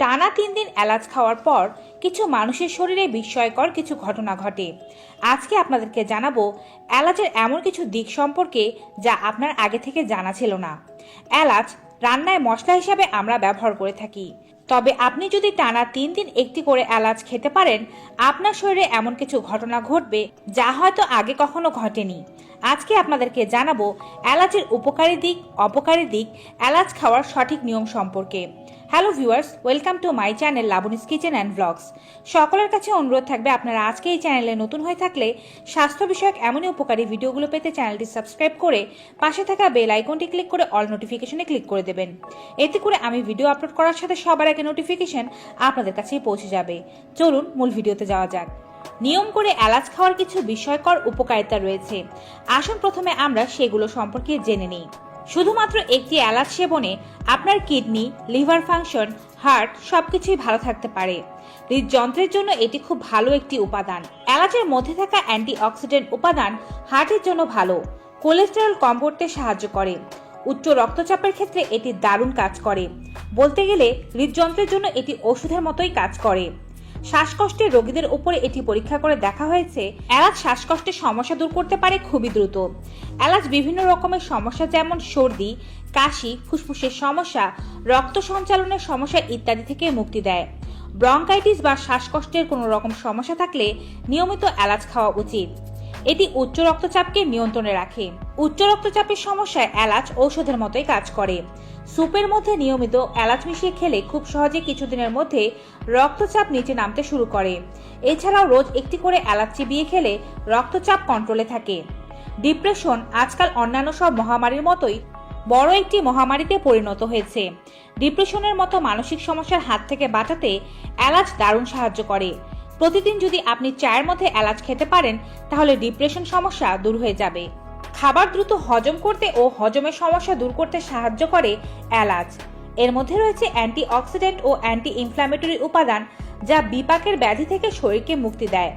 টানা তিন দিন এলাচ খাওয়ার পর কিছু মানুষের শরীরে বিস্ময়কর কিছু ঘটনা ঘটে। আজকে আপনাদেরকে জানাব এলাচের এমন কিছু দিক সম্পর্কে যা আপনার আগে থেকে জানা ছিল না। এলাচ রান্নায় মশলা হিসাবে আমরা ব্যবহার করে থাকি। তবে আপনি যদি টানা তিন দিন একটি করে এলাচ খেতে পারেন, আপনার শরীরে এমন কিছু ঘটনা ঘটবে যা হয়তো আগে কখনো ঘটেনি। আজকে আপনাদেরকে জানাব এলাচের উপকারী দিক, অপকারী দিক, এলাচ খাওয়ার সঠিক নিয়ম সম্পর্কে। Hello viewers welcome to my channel Labani's kitchen and blogs সকলের কাছে অনুরোধ থাকবে আপনারা আজকে এই চ্যানেলে নতুন হয়ে থাকলে স্বাস্থ্য বিষয়ক এমনই উপকারী ভিডিওগুলো পেতে চ্যানেলটি সাবস্ক্রাইব করে পাশে থাকা বেল আইকনটি ক্লিক করে অল নোটিফিকেশনে ক্লিক করে দেবেন। এতে করে আমি ভিডিও আপলোড করার সাথে সবার আগে নোটিফিকেশন আপনাদের কাছেই পৌঁছে যাবে। চলুন মূল ভিডিওতে যাওয়া যাক। নিয়ম করে এলাচ খাওয়ার কিছু বিস্ময়কর উপকারিতা রয়েছে। আসুন প্রথমে আমরা সেগুলো সম্পর্কে জেনে নিই। শুধুমাত্র একটি এলাচ সেবনে আপনার কিডনি, লিভার ফাংশন, হার্ট সবকিছুই ভালো থাকতে পারে। হৃদযন্ত্রের জন্য এটি খুব ভালো একটি উপাদান। এলাচের মধ্যে থাকা অ্যান্টিঅক্সিডেন্ট উপাদান হার্টের জন্য ভালো। কোলেস্টেরল কম করতে সাহায্য করে। উচ্চ রক্তচাপের ক্ষেত্রে এটি দারুণ কাজ করে। বলতে গেলে হৃদযন্ত্রের জন্য এটি ওষুধের মতোই কাজ করে। শ্বাসকষ্টের রোগীদের উপরে এটি পরীক্ষা করে দেখা হয়েছে। এলাচ শ্বাসকষ্টের সমস্যা দূর করতে পারে খুবই দ্রুত। এলাচ বিভিন্ন রকমের সমস্যা যেমন সর্দি, কাশি, ফুসফুসের সমস্যা, রক্ত সঞ্চালনের সমস্যা ইত্যাদি থেকে মুক্তি দেয়। ব্রঙ্কাইটিস বা শ্বাসকষ্টের কোনো রকম সমস্যা থাকলে নিয়মিত এলাচ খাওয়া উচিত। এটি উচ্চ রক্তচাপকে নিয়ন্ত্রণে রাখে। উচ্চ রক্তচাপের সমস্যায় এলাচ ঔষধের মতোই কাজ করে। স্যুপের মধ্যে নিয়মিত এলাচ মিশিয়ে খেলে খুব সহজে কিছুদিনের মধ্যে রক্তচাপ নিচে নামতে শুরু করে। এছাড়াও রোজ একটি করে এলাচ চিবিয়ে খেলে রক্তচাপ কন্ট্রোলে থাকে। ডিপ্রেশন আজকাল অন্যান্য সব মহামারীর মতোই বড় একটি মহামারীতে পরিণত হয়েছে। ডিপ্রেশনের মতো মানসিক সমস্যার হাত থেকে বাঁচাতে এলাচ দারুণ সাহায্য করে। প্রতিদিন যদি আপনি চায়ের মধ্যে এলাচ খেতে পারেন, তাহলে ডিপ্রেশন সমস্যা দূর হয়ে যাবে। খাবার দ্রুত হজম করতে ও হজমের সমস্যা দূর করতে সাহায্য করে এলাচ। এর মধ্যে রয়েছে অ্যান্টি অক্সিডেন্ট ও অ্যান্টি ইনফ্ল্যামেটরি উপাদান যা বিপাকের ব্যাধি থেকে শরীরকে মুক্তি দেয়।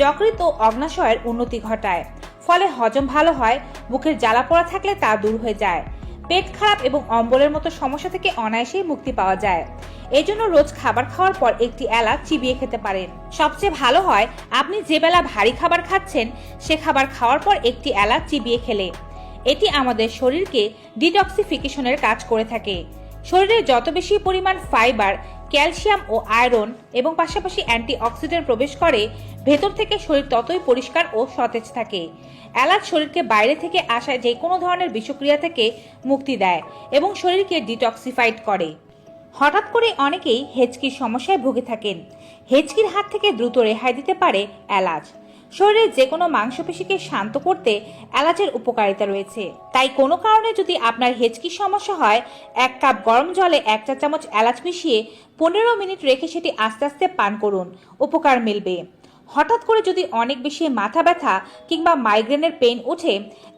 যকৃত ও অগ্নাশয়ের উন্নতি ঘটায়। ফলে হজম ভালো হয় বুকের জ্বালা পড়া থাকলে তা দূর হয়ে যায়। পেট খারাপ এবং অম্বলের মতো সমস্যা থেকে অনায়াসেই মুক্তি পাওয়া যায়। এজন্য রোজ খাবার খাওয়ার পর একটি এলাচ চিবিয়ে খেতে পারেন। সবচেয়ে ভালো হয়, আপনি যে বেলা ভারী খাবার খাচ্ছেন, সে খাবার খাওয়ার পর একটি এলাচ চিবিয়ে খেলে। এটি আমাদের শরীরকে ডিটক্সিফিকেশনের কাজ করে থাকে। শরীরে যত বেশি পরিমাণ ফাইবার ক্যালসিয়াম ও আয়রন এবং পাশাপাশি অ্যান্টিঅক্সিডেন্ট প্রবেশ করে, ভেতর থেকে শরীর ততই পরিষ্কার ও সতেজ থাকে। এলাচ শরীরকে বাইরে থেকে আসা যে কোনো ধরনের বিষক্রিয়া থেকে মুক্তি দেয় এবং শরীরকে ডিটক্সিফাইড করে। হঠাৎ করে অনেকেই হেঁচকির সমস্যায় ভুগে থাকেন। হেঁচকির হাত থেকে দ্রুত রেহাই দিতে পারে এলাচ শরীরের যে কোনো মাংসপেশিকে শান্ত করতে এলাচের উপকারিতা রয়েছে। তাই কোনো কারণে যদি আপনার হেঁচকির সমস্যা হয়, এক কাপ গরম জলে এক চা চামচ এলাচ মিশিয়ে পনেরো মিনিট রেখে সেটি আস্তে আস্তে পান করুন। উপকার মিলবে। হঠাৎ করে যদি অনেক বেশি মাথা ব্যথা কিংবা মাইগ্রেনের পেন ওঠে,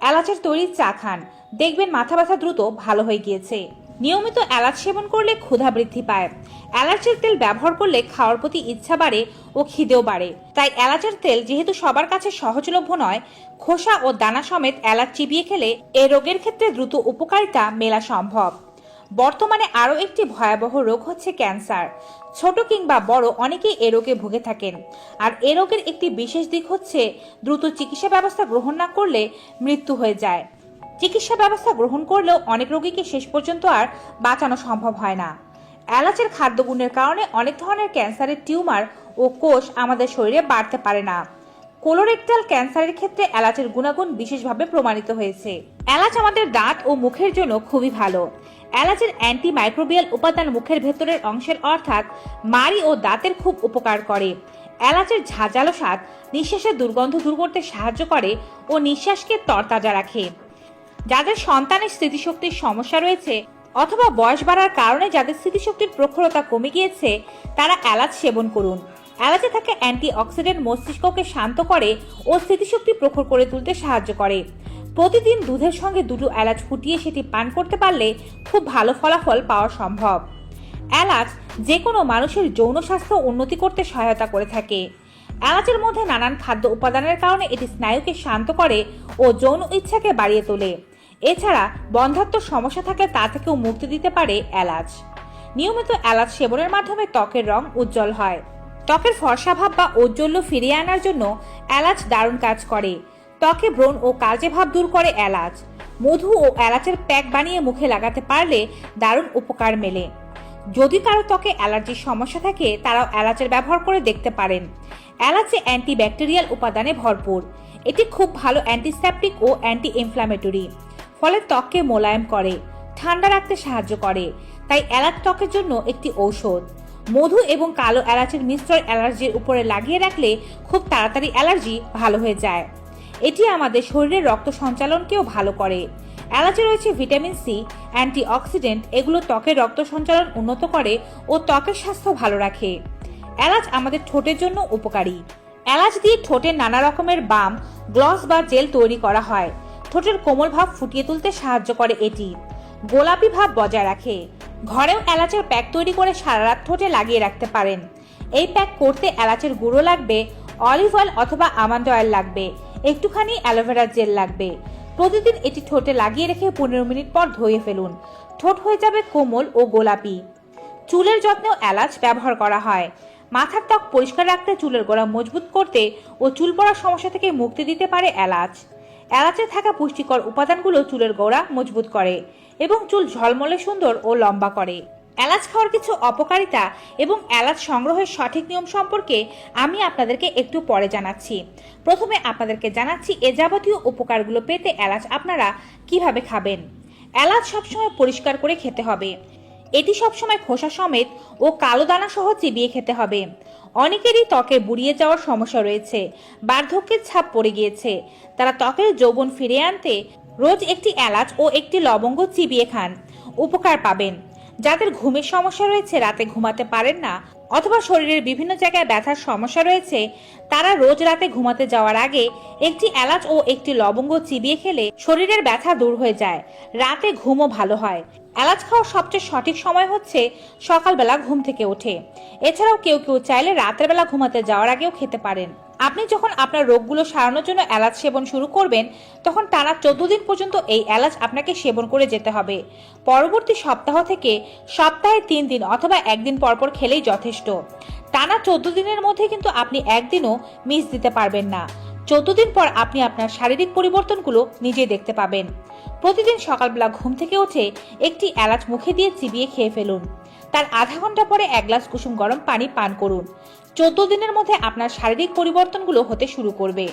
এলাচের তৈরি চা খান। দেখবেন মাথা ব্যথা দ্রুত ভালো হয়ে গিয়েছে। নিয়মিত এলাচ সেবন করলে ক্ষুধা বৃদ্ধি পায়। এলাচের তেল ব্যবহার করলে খাওয়ার প্রতি ইচ্ছা বাড়ে ও খিদেও বাড়ে। তাই এলাচের তেল যেহেতু সবার কাছে সহজলভ্য নয়, খোসা ও দানা সমেত এলাচ চিবিয়ে খেলে এ রোগের ক্ষেত্রে দ্রুত উপকারিতা মেলা সম্ভব। বর্তমানে আরও একটি ভয়াবহ রোগ হচ্ছে ক্যান্সার। ছোট কিংবা বড় অনেকেই এ রোগে ভুগে থাকেন। আর এ রোগের একটি বিশেষ দিক হচ্ছে দ্রুত চিকিৎসা ব্যবস্থা গ্রহণ না করলে মৃত্যু হয়ে যায়। চিকিৎসা ব্যবস্থা গ্রহণ করলেও অনেক রোগীকে শেষ পর্যন্ত আর বাঁচানো সম্ভব হয় না। এলাচের খাদ্যগুণের কারণে অনেক ধরনের ক্যান্সারের টিউমার ও কোষ আমাদের শরীরে বাড়তে পারে না। কোলোরেক্টাল ক্যান্সারের ক্ষেত্রে এলাচের গুণাগুণ বিশেষভাবে প্রমাণিত হয়েছে। এলাচ আমাদের দাঁত ও মুখের জন্য খুবই ভালো। এলাচের অ্যান্টি মাইক্রোবিয়াল উপাদান মুখের ভেতরের অংশের অর্থাৎ মাড়ি ও দাঁতের খুব উপকার করে। এলাচের ঝাঁঝালো স্বাদ নিঃশ্বাসের দুর্গন্ধ দূর করতে সাহায্য করে ও নিঃশ্বাসকে তরতাজা রাখে। যাদের সন্তানের স্মৃতিশক্তির সমস্যা রয়েছে অথবা বয়স বাড়ার কারণে যাদের স্মৃতিশক্তির প্রখরতা কমে গিয়েছে, তারা এলাচ সেবন করুন। এলাচে থাকা অ্যান্টি অক্সিডেন্ট মস্তিষ্ককে শান্ত করে ও স্মৃতিশক্তি প্রখর করে তুলতে সাহায্য করে। প্রতিদিন দুধের সঙ্গে দুটো এলাচ ফুটিয়ে সেটি পান করতে পারলে খুব ভালো ফলাফল পাওয়া সম্ভব। এলাচ যে কোনো মানুষের যৌন স্বাস্থ্য উন্নতি করতে সহায়তা করে থাকে। এলাচের মধ্যে নানান খাদ্য উপাদানের কারণে এটি স্নায়ুকে শান্ত করে ও যৌন ইচ্ছাকে বাড়িয়ে তোলে। এছাড়া বন্ধাত্ম সমস্যা থাকলে তা থেকেও মুক্তি দিতে পারে এলাচ। নিয়মিত এলাচ সেবনের মাধ্যমে ত্বকের রং উজ্জ্বল হয়। ত্বকের ফর্সা ভাব বা ঔজ্জ্বল্য ফিরিয়ে আনার জন্য এলাচ দারুণ কাজ করে। ত্বকে ব্রণ ও কালচে ভাব দূর করে এলাচ। মধু ও এলাচের প্যাক বানিয়ে মুখে লাগাতে পারলে দারুণ উপকার মেলে। যদি কারও ত্বকে অ্যালার্জির সমস্যা থাকে, তারাও এলাচের ব্যবহার করে দেখতে পারেন। এলাচে অ্যান্টিব্যাকটেরিয়াল উপাদানে ভরপুর। এটি খুব ভালো অ্যান্টিসেপটিক ও অ্যান্টি ইনফ্ল্যামেটরি ফলে ত্বককে মোলায়েম করে, ঠান্ডা রাখতে সাহায্য করে। তাই এলাচ ত্বকের জন্য একটি ঔষধ। মধু এবং কালো এলাচের মিশ্রণ অ্যালার্জির উপরে লাগিয়ে রাখলে খুব তাড়াতাড়ি অ্যালার্জি ভালো হয়ে যায়। এটি আমাদের শরীরের রক্ত সঞ্চালনকেও ভালো করে। এলাচে রয়েছে ভিটামিন সি, অ্যান্টিঅক্সিডেন্ট, এগুলো ত্বকের রক্ত সঞ্চালন উন্নত করে ও ত্বকের স্বাস্থ্য ভালো রাখে। এলাচ আমাদের ঠোঁটের জন্য উপকারী। এলাচ দিয়ে ঠোঁটের নানা রকমের বাম, গ্লস বা জেল তৈরি করা হয়। ঠোঁটের কোমল ভাব ফুটিয়ে তুলতে সাহায্য করে এটি। গোলাপি ভাব বজায় রাখে। ঘরেও এলাচের প্যাক তৈরি করে সারা রাত ঠোঁটে লাগিয়ে রাখতে পারেন। এই প্যাক করতে এলাচের গুঁড়ো লাগবে, অলিভ অয়েল অথবা আমন্ড অয়েল লাগবে, একটুখানি অ্যালোভেরা জেল লাগবে। প্রতিদিন এটি ঠোঁটে লাগিয়ে রেখে পনেরো মিনিট পর ধুয়ে ফেলুন। ঠোঁট হয়ে যাবে কোমল ও গোলাপি। চুলের যত্নেও এলাচ ব্যবহার করা হয়। মাথার ত্বক পরিষ্কার রাখতে চুলের গোড়া মজবুত করতে ও চুল পড়ার সমস্যা থেকে মুক্তি দিতে পারে এলাচ। এলাচে থাকা পুষ্টিকর উপাদানগুলো চুলের গোড়া মজবুত করে এবং চুল ঝলমলে সুন্দর ও লম্বা করে। এলাচ খাওয়ার কিছু অপকারিতা এবং এলাচ সংগ্রহের সঠিক নিয়ম সম্পর্কে আমি আপনাদেরকে একটু পরে জানাচ্ছি। প্রথমে আপনাদেরকে জানাচ্ছি এ যাবতীয় উপকারগুলো পেতে এলাচ আপনারা কীভাবে খাবেন? এলাচ সবসময় পরিষ্কার করে খেতে হবে। এটি সবসময় খোসা সমেত ও কালো দানা সহ চিবিয়ে খেতে হবে। অনেকেরই ত্বকে বুড়িয়ে যাওয়ার সমস্যা রয়েছে। বার্ধক্যের ছাপ পড়ে গিয়েছে। তারা ত্বকের যৌবন ফিরে আনতে রোজ একটি এলাচ ও একটি লবঙ্গ চিবিয়ে খান। উপকার পাবেন। যাদের ঘুমের সমস্যা রয়েছে, রাতে ঘুমাতে পারেন না। অথবা শরীরের বিভিন্ন জায়গায় ব্যথার সমস্যা রয়েছে, তারা রোজ রাতে ঘুমাতে যাওয়ার আগে একটি এলাচ ও একটি লবঙ্গ চিবিয়ে খেলে শরীরের ব্যথা দূর হয়ে যায়। রাতে ঘুমও ভালো হয়। এলাচ খাওয়ার সবচেয়ে সঠিক সময় হচ্ছে সকালবেলা ঘুম থেকে ওঠে। এছাড়াও কেউ কেউ চাইলে রাতের বেলা ঘুমাতে যাওয়ার আগেও খেতে পারেন। আপনি যখন আপনার রোগগুলো সারানোর জন্য এলাচ সেবন শুরু করবেন, তখন টানা চোদ্দ দিন পর্যন্ত এই এলাচ আপনাকে সেবন করে যেতে হবে। পরবর্তী সপ্তাহ থেকে সপ্তাহে তিন দিন অথবা একদিন পরপর খেলেই যথেষ্ট। টানা চোদ্দ দিনের মধ্যে কিন্তু আপনি একদিনও মিস দিতে পারবেন না। চোদ্দ দিন পর আপনি আপনার শারীরিক পরিবর্তনগুলো নিজেই দেখতে পাবেন। প্রতিদিন সকালবেলা ঘুম থেকে উঠে একটি এলাচ মুখে দিয়ে চিবিয়ে খেয়ে ফেলুন। তার আধা ঘণ্টা পরে এক গ্লাস কুসুম গরম পানি পান করুন। চোদ্দ দিনের মধ্যে আপনার শারীরিক পরিবর্তনগুলো হতে শুরু করবে।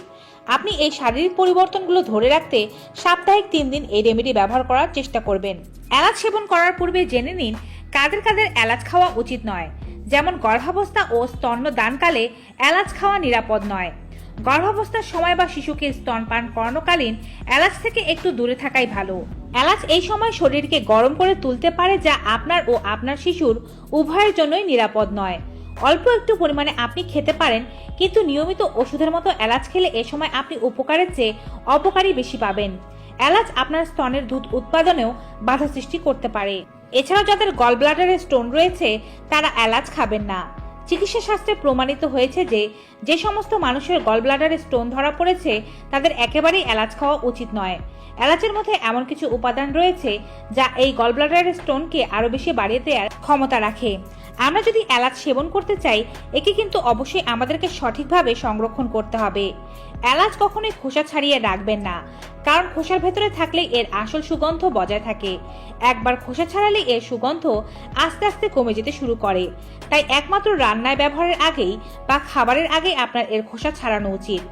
আপনি এই শারীরিক পরিবর্তনগুলো ধরে রাখতে সাপ্তাহিক তিন দিন এই রেমেডি ব্যবহার করার চেষ্টা করবেন। এলাচ সেবন করার পূর্বে জেনে নিন, কাদের কাদের এলাচ খাওয়া উচিত নয়। যেমন গর্ভাবস্থা ও স্তন্যদানকালে এলাচ খাওয়া নিরাপদ নয়। গর্ভাবস্থার সময় বা শিশুকে স্তনপান করানোকালীন এলাচ থেকে একটু দূরে থাকাই ভালো। এলাচ এই সময় শরীরকে গরম করে তুলতে পারে যা আপনার ও আপনার শিশুর উভয়ের জন্যই নিরাপদ নয়। অল্প একটু পরিমাণে আপনি খেতে পারেন, কিন্তু নিয়মিত ওষুধের মতো এলাচ খেলে এ সময় আপনি উপকারের চেয়ে অপকারই বেশি পাবেন। এলাচ আপনার স্তনের দুধ উৎপাদনেও বাধা সৃষ্টি করতে পারে। এছাড়াও যাদের গল ব্লাডারে স্টোন রয়েছে, তারা এলাচ খাবেন না। চিকিৎসা শাস্ত্রে প্রমাণিত হয়েছে যে যে সমস্ত মানুষের গল ব্লাডারে স্টোন ধরা পড়েছে, তাদের একেবারেই এলাচ খাওয়া উচিত নয়। এলাচের মধ্যে এমন কিছু উপাদান রয়েছে, যা এই গল ব্লাডারের স্টোনকে আরও বেশি বাড়িয়ে দেওয়ার ক্ষমতা রাখে। আমরা যদি এলাচ সেবন করতে চাই, একে কিন্তু অবশ্যই আমাদেরকে সঠিকভাবে সংরক্ষণ করতে হবে। এলাচ কখনোই খোসা ছাড়িয়ে রাখবেন না, কারণ খোসার ভেতরে থাকলে এর আসল সুগন্ধ বজায় থাকে। একবার খোসা ছাড়ালে এর সুগন্ধ আস্তে আস্তে কমে যেতে শুরু করে। তাই একমাত্র রান্নায় ব্যবহারের আগেই বা খাবারের আগেই আপনার এর খোসা ছাড়ানো উচিত।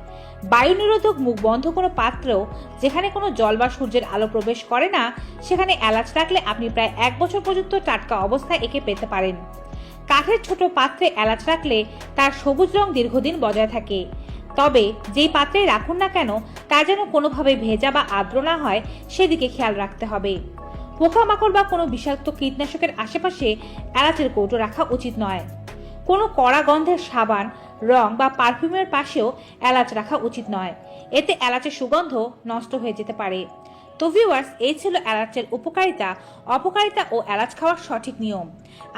বায়ু নিরোধক মুখ বন্ধ কোনো পাত্রেও যেখানে কোনো জল বা সূর্যের আলো প্রবেশ করে না, সেখানে এলাচ রাখলে আপনি প্রায় এক বছর পর্যন্ত টাটকা অবস্থায় একে পেতে পারেন। কাঠের ছোট পাত্রে এলাচ রাখলে তার সবুজ রং দীর্ঘদিন বজায় থাকে। তবে যেই পাত্রে রাখুন না কেন, তা যেন কোনোভাবে ভেজা বা আর্দ্র না হয়, সেদিকে খেয়াল রাখতে হবে। পোকামাকড় বা কোনো বিষাক্ত কীটনাশকের আশেপাশে এলাচের কৌটো রাখা উচিত নয়। কোনো কড়া গন্ধের সাবান, রং বা পারফিউমের পাশেও এলাচ রাখা উচিত নয়। এতে এলাচের সুগন্ধ নষ্ট হয়ে যেতে পারে। তো ভিউয়ার্স এই ছিল এলাচের উপকারিতা, অপকারিতা ও এলাচ খাওয়ার সঠিক নিয়ম।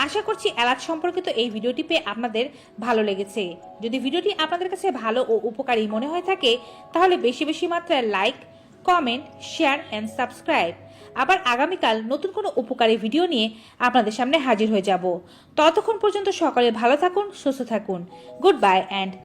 আশা করছি এলাচ সম্পর্কিত এই ভিডিওটি পেয়ে আপনাদের ভালো লেগেছে। যদি ভিডিওটি আপনাদের কাছে ভালো ও উপকারী মনে হয়ে থাকে, তাহলে বেশি বেশি মাত্রায় like comment share and subscribe আবার আগামীকাল নতুন কোনো উপকারী ভিডিও নিয়ে আপনাদের সামনে হাজির হয়ে যাব। ততক্ষণ পর্যন্ত সকালে ভালো থাকুন, সুস্থ থাকুন। Good bye and